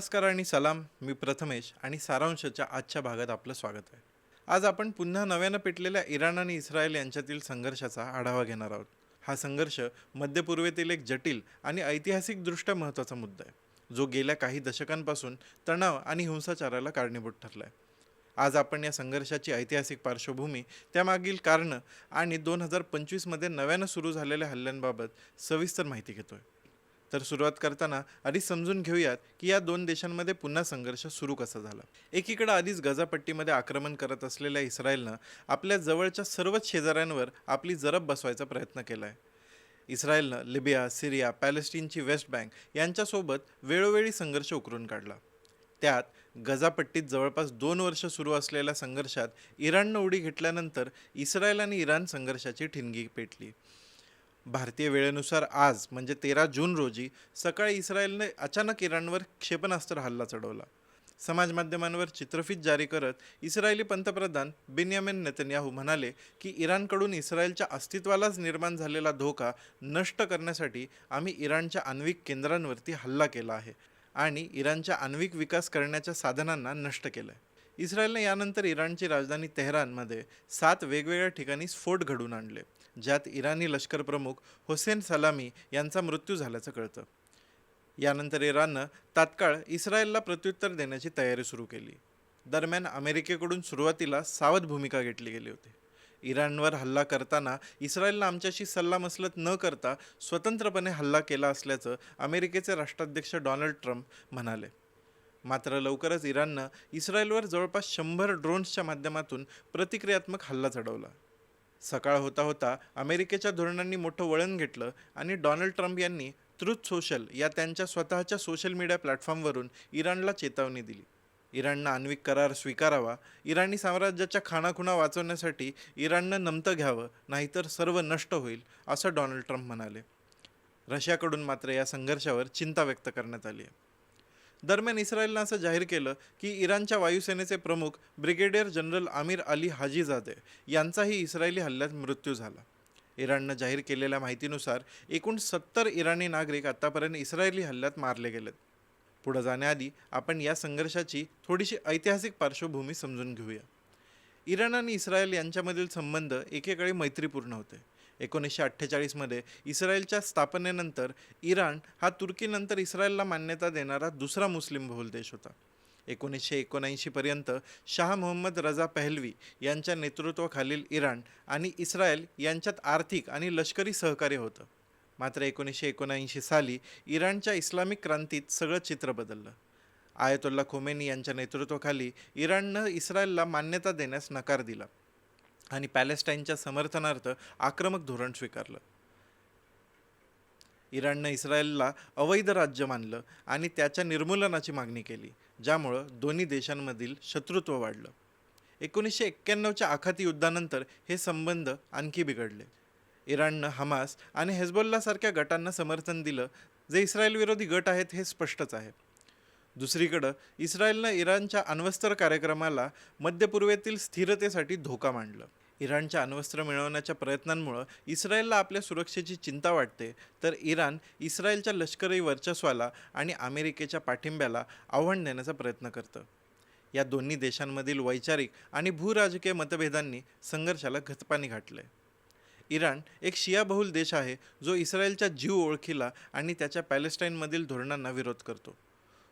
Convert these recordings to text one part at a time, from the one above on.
नमस्कार आणि सलाम मी प्रथमेश आणि सारांशच्या आजच्या भागात आपलं स्वागत आहे. आज आपण पुन्हा नव्यानं पेटलेल्या इराण आणि इस्रायल यांच्यातील संघर्षाचा आढावा घेणार आहोत. हा संघर्ष मध्यपूर्वेतील एक जटिल आणि ऐतिहासिकदृष्ट्या महत्त्वाचा मुद्दा आहे जो गेल्या काही दशकांपासून तणाव आणि हिंसाचाराला कारणीभूत ठरला आहे आज आपण या संघर्षाची ऐतिहासिक पार्श्वभूमी त्यामागील कारणं आणि दोन हजार पंचवीसमध्ये नव्यानं सुरू झालेल्या हल्ल्यांबाबत सविस्तर माहिती घेतोय. तर सुरुवात करताना आधी समजून घेऊयात की या दोन देशांमध्ये पुन्हा संघर्ष सुरू कसा झाला. एकीकडे आधीच गजापट्टीमध्ये आक्रमण करत असलेल्या इस्रायलनं आपल्या जवळच्या सर्वच शेजाऱ्यांवर आपली जरब बसवायचा प्रयत्न केला आहे इस्रायलनं लिबिया सिरिया पॅलेस्टीनची वेस्ट बँक यांच्यासोबत वेळोवेळी संघर्ष उकरून काढला. त्यात गजापट्टीत जवळपास दोन वर्ष सुरू असलेल्या संघर्षात इराणनं उडी घेतल्यानंतर इस्रायल आणि इराण संघर्षाची ठिणगी पेटली. भारतीय वेळेनुसार आज म्हणजे तेरा जून रोजी सकाळी इस्रायलने अचानक इराणवर क्षेपणास्त्र हल्ला चढवला. समाज माध्यमांवर चित्रफित जारी करत इस्रायली पंतप्रधान बिन्यामिन नेतन्याहू म्हणाले की इराणकडून इस्रायलच्या अस्तित्वालाच निर्माण झालेला धोका नष्ट करण्यासाठी आम्ही इराणच्या आण्विक केंद्रांवरती हल्ला केला आहे आणि इराणच्या आण्विक विकास करण्याच्या साधनांना नष्ट केलं आहे इस्रायलने यानंतर इराणची राजधानी तेहरानमध्ये सात वेगवेगळ्या ठिकाणी स्फोट घडून आणले. ज्यात इराणी लष्कर प्रमुख हुसेन सलामी यांचा मृत्यू झाल्याचं कळतं. यानंतर इराणनं तात्काळ इस्रायलला प्रत्युत्तर देण्याची तयारी सुरू केली. दरम्यान अमेरिकेकडून सुरुवातीला सावध भूमिका घेतली गेली होती. इराणवर हल्ला करताना इस्रायलनं आमच्याशी सल्लामसलत न करता स्वतंत्रपणे हल्ला केला असल्याचं अमेरिकेचे राष्ट्राध्यक्ष डोनाल्ड ट्रम्प म्हणाले. मात्र लवकरच इराणनं इस्रायलवर जवळपास शंभर ड्रोन्सच्या माध्यमातून प्रतिक्रियात्मक हल्ला चढवला. सकाळ होता होता अमेरिकेच्या धोरणांनी मोठं वळण घेतलं आणि डोनाल्ड ट्रम्प यांनी ट्रुथ सोशल या त्यांच्या स्वतःच्या सोशल मीडिया प्लॅटफॉर्मवरून इराणला चेतावणी दिली. इराणनं आण्विक करार स्वीकारावा इराणी साम्राज्याच्या खाणाखुणा वाचवण्यासाठी इराणनं नमतं घ्यावं नाहीतर सर्व नष्ट होईल असं डोनाल्ड ट्रम्प म्हणाले. रशियाकडून मात्र या संघर्षावर चिंता व्यक्त करण्यात आली आहे. दरम्यान इस्रायलनं असं जाहीर केलं की इराणच्या वायुसेनेचे प्रमुख brigadier general Amir Ali Hajizadeh यांचाही इस्रायली हल्ल्यात मृत्यू झाला. इराणनं जाहीर केलेल्या माहितीनुसार एकूण सत्तर इराणी नागरिक आतापर्यंत इस्रायली हल्ल्यात मारले गेलेत. पुढं जाण्याआधी आपण या संघर्षाची थोडीशी ऐतिहासिक पार्श्वभूमी समजून घेऊया. इराण आणि इस्रायल यांच्यामधील संबंध एकेकाळी मैत्रीपूर्ण होते. एकोणीसशे अठ्ठेचाळीसमध्ये इस्रायलच्या स्थापनेनंतर इराण हा तुर्कीनंतर इस्रायलला मान्यता देणारा दुसरा मुस्लिम बहुल देश होता. एकोणीसशे एकोणऐंशीपर्यंत शाह मोहम्मद रजा पहलवी यांच्या नेतृत्वाखालील इराण आणि इस्रायल यांच्यात आर्थिक आणि लष्करी सहकार्य होतं. मात्र एकोणीसशे एकोणऐंशी साली इराणच्या इस्लामिक क्रांतीत सगळं चित्र बदललं. आयतोल्ला खोमेनी यांच्या नेतृत्वाखाली इराणनं इस्रायलला मान्यता देण्यास नकार दिला. आणि पॅलेस्टाईनच्या समर्थनार्थ आक्रमक धोरण स्वीकारलं. इराणनं इस्रायलला अवैध राज्य मानलं आणि त्याच्या निर्मूलनाची मागणी केली ज्यामुळं दोन्ही देशांमधील शत्रुत्व वाढलं. एकोणीसशे एक्क्याण्णवच्या आखाती युद्धानंतर हे संबंध आणखी बिघडले. इराणनं हमास आणि हेजबोल्लासारख्या गटांना समर्थन दिलं जे इस्रायलविरोधी गट आहेत हे स्पष्टच आहे. दुसरीकडं इस्रायलनं इराणच्या अण्वस्त्र कार्यक्रमाला मध्यपूर्वेतील स्थिरतेसाठी धोका मांडलं. इराणच्या अण्वस्त्र मिळवण्याच्या प्रयत्नांमुळं इस्रायलला आपल्या सुरक्षेची चिंता वाटते. तर इराण इस्रायलच्या लष्करी वर्चस्वाला आणि अमेरिकेच्या पाठिंब्याला आव्हान देण्याचा प्रयत्न करतं. या दोन्ही देशांमधील वैचारिक आणि भूराजकीय मतभेदांनी संघर्षाला घतपाणी घातलंय. इराण एक शिया बहुल देश आहे जो इस्रायलच्या जीव ओळखीला आणि त्याच्या पॅलेस्टाईनमधील धोरणांना विरोध करतो.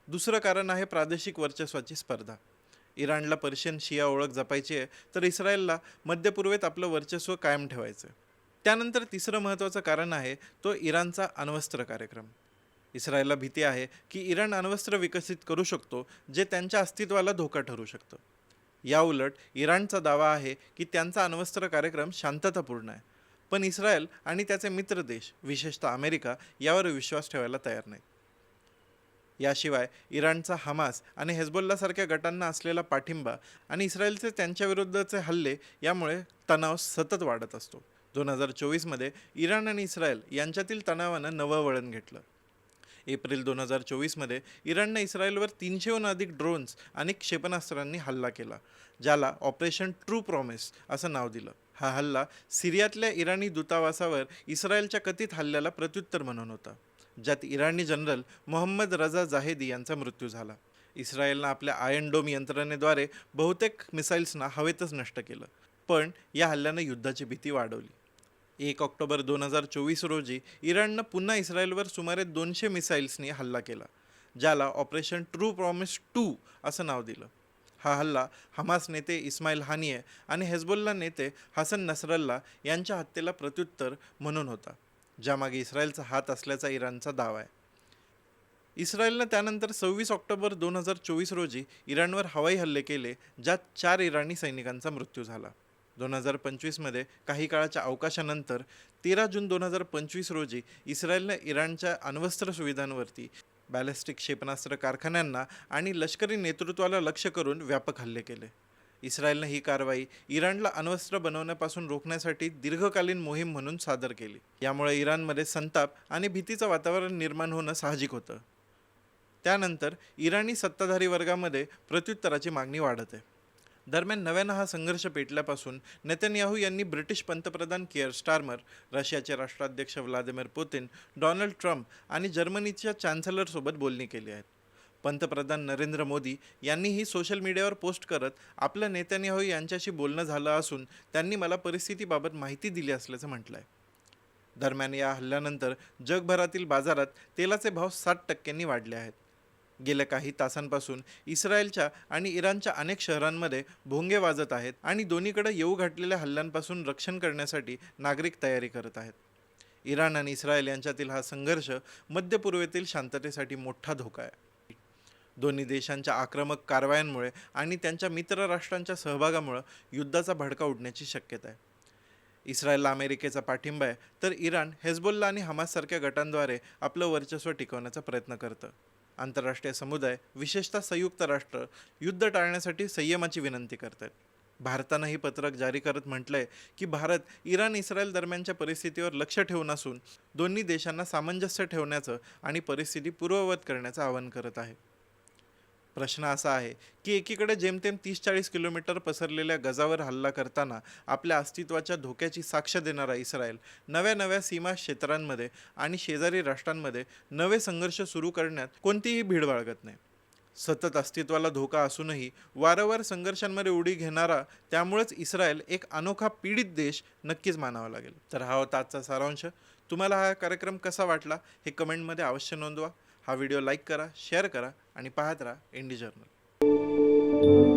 दुसरं कारण आहे प्रादेशिक वर्चस्वाची स्पर्धा. इराणला पर्शियन शिया ओळख जपायची आहे तर इस्रायलला मध्यपूर्वेत आपलं वर्चस्व कायम ठेवायचं त्यानंतर तिसरं महत्त्वाचं कारण आहे तो इराणचा अण्वस्त्र कार्यक्रम. इस्रायलला भीती आहे की इराण अण्वस्त्र विकसित करू शकतो जे त्यांच्या अस्तित्वाला धोका ठरू शकतं. याउलट इराणचा दावा आहे की त्यांचा अण्वस्त्र कार्यक्रम शांततापूर्ण आहे. पण इस्रायल आणि त्याचे मित्र देश विशेषतः अमेरिका यावर विश्वास ठेवायला तयार नाहीत. याशिवाय इराणचा हमास आणि हेजबोल्लासारख्या गटांना असलेला पाठिंबा आणि इस्रायलचे त्यांच्याविरुद्धचे हल्ले यामुळे तणाव सतत वाढत असतो. दोन हजार चोवीसमध्ये इराण आणि इस्रायल यांच्यातील तणावानं नवं वळण घेतलं. एप्रिल दोन हजार चोवीसमध्ये इराणनं इस्रायलवर तीनशेहून अधिक ड्रोन्स आणि क्षेपणास्त्रांनी हल्ला केला ज्याला ऑपरेशन ट्रू प्रॉमिस असं नाव दिलं. हा हल्ला सिरियातल्या इराणी दूतावासावर इस्रायलच्या कथित हल्ल्याला प्रत्युत्तर म्हणून होता. ज्यात इराणी जनरल मोहम्मद रजा जाहेदी यांचा मृत्यू झाला. इस्रायलनं आपल्या आयन डोम यंत्रणेद्वारे बहुतेक मिसाईल्सना हवेतच नष्ट केलं पण या हल्ल्यानं युद्धाची भीती वाढवली. एक ऑक्टोबर दोन हजार चोवीस रोजी इराणनं पुन्हा इस्रायलवर सुमारे दोनशे मिसाईल्सनी हल्ला केला ज्याला ऑपरेशन ट्रू प्रॉमिस टू असं नाव दिलं. हा हल्ला हमास नेते इस्माईल हानिये आणि हेजबोल्ला नेते हसन नसरल्ला यांच्या हत्येला प्रत्युत्तर म्हणून होता. ज्यामागे इस्रायलचा हात असल्याचा इराणचा दावा आहे. इस्रायलनं त्यानंतर सव्वीस ऑक्टोबर दोन हजार चोवीस रोजी इराणवर हवाई हल्ले केले ज्यात चार इराणी सैनिकांचा मृत्यू झाला. दोन हजार पंचवीसमध्ये काही काळाच्या अवकाशानंतर तेरा जून दोन हजार पंचवीस रोजी इस्रायलनं इराणच्या अण्वस्त्र सुविधांवरती बॅलिस्टिक क्षेपणास्त्र कारखान्यांना आणि लष्करी नेतृत्वाला लक्ष करून व्यापक हल्ले केले. इस्रायलनं ही कारवाई इराणला अण्वस्त्र बनवण्यापासून रोखण्यासाठी दीर्घकालीन मोहीम म्हणून सादर केली. यामुळे इराणमध्ये संताप आणि भीतीचं वातावरण निर्माण होणं साहजिक होतं. त्यानंतर इराणी सत्ताधारी वर्गामध्ये प्रत्युत्तराची मागणी वाढत आहे. दरम्यान नव्यानं हा संघर्ष पेटल्यापासून नेतन्याहू यांनी ब्रिटिश पंतप्रधान केअर स्टार्मर रशियाचे राष्ट्राध्यक्ष व्लादिमीर पुतिन डोनाल्ड ट्रम्प आणि जर्मनीच्या चॅन्सलरसोबत बोलणी केली आहेत पंतप्रधान नरेंद्र मोदी यांनीही सोशल मीडियावर पोस्ट करत आपलं नेतन्याहू यांच्याशी बोलणं झालं असून त्यांनी मला परिस्थितीबाबत माहिती दिली असल्याचं म्हटलं आहे दरम्यान या हल्ल्यानंतर जगभरातील बाजारात तेलाचे भाव साठ टक्क्यांनी वाढले आहेत. गेल्या काही तासांपासून इस्रायलच्या आणि इराणच्या अनेक शहरांमध्ये भोंगे वाजत आहेत आणि दोन्हीकडे येऊ घातलेल्या हल्ल्यांपासून रक्षण करण्यासाठी नागरिक तयारी करत आहेत. इराण आणि इस्रायल यांच्यातील हा संघर्ष मध्य पूर्वेतील शांततेसाठी मोठा धोका आहे. दोन्ही देशांच्या आक्रमक कारवायांमुळे आणि त्यांच्या मित्रराष्ट्रांच्या सहभागामुळं युद्धाचा भडका उडण्याची शक्यता आहे. इस्रायलला अमेरिकेचा पाठिंबा आहे तर इराण हेजबोल्ला आणि हमाससारख्या गटांद्वारे आपलं वर्चस्व टिकवण्याचा प्रयत्न करतं. आंतरराष्ट्रीय समुदाय विशेषतः संयुक्त राष्ट्र युद्ध टाळण्यासाठी संयमाची विनंती करत आहेत भारतानं ही पत्रक जारी करत म्हटलंय की भारत इराण इस्रायल दरम्यानच्या परिस्थितीवर लक्ष ठेवून असून दोन्ही देशांना सामंजस्य ठेवण्याचं आणि परिस्थिती पूर्ववत करण्याचं आवाहन करत आहे. प्रश्न असा आहे की एकीकडे जेमतेम तीस चाळीस किलोमीटर पसरलेल्या गजावर हल्ला करताना आपल्या अस्तित्वाच्या धोक्याची साक्ष देणारा इस्रायल नव्या नव्या सीमा क्षेत्रांमध्ये आणि शेजारी राष्ट्रांमध्ये नवे संघर्ष सुरू करण्यात कोणतीही भीड बाळगत नाही. सतत अस्तित्वाला धोका असूनही वारंवार संघर्षांमध्ये उडी घेणारा त्यामुळेच इस्रायल एक अनोखा पीडित देश नक्कीच मानावा लागेल. तर हा होता आजचा सारांश. तुम्हाला हा कार्यक्रम कसा वाटला हे कमेंटमध्ये अवश्य नोंदवा. हा व्हिडिओ लाईक करा शेअर करा आणि पाहत राहा इंडी जर्नल.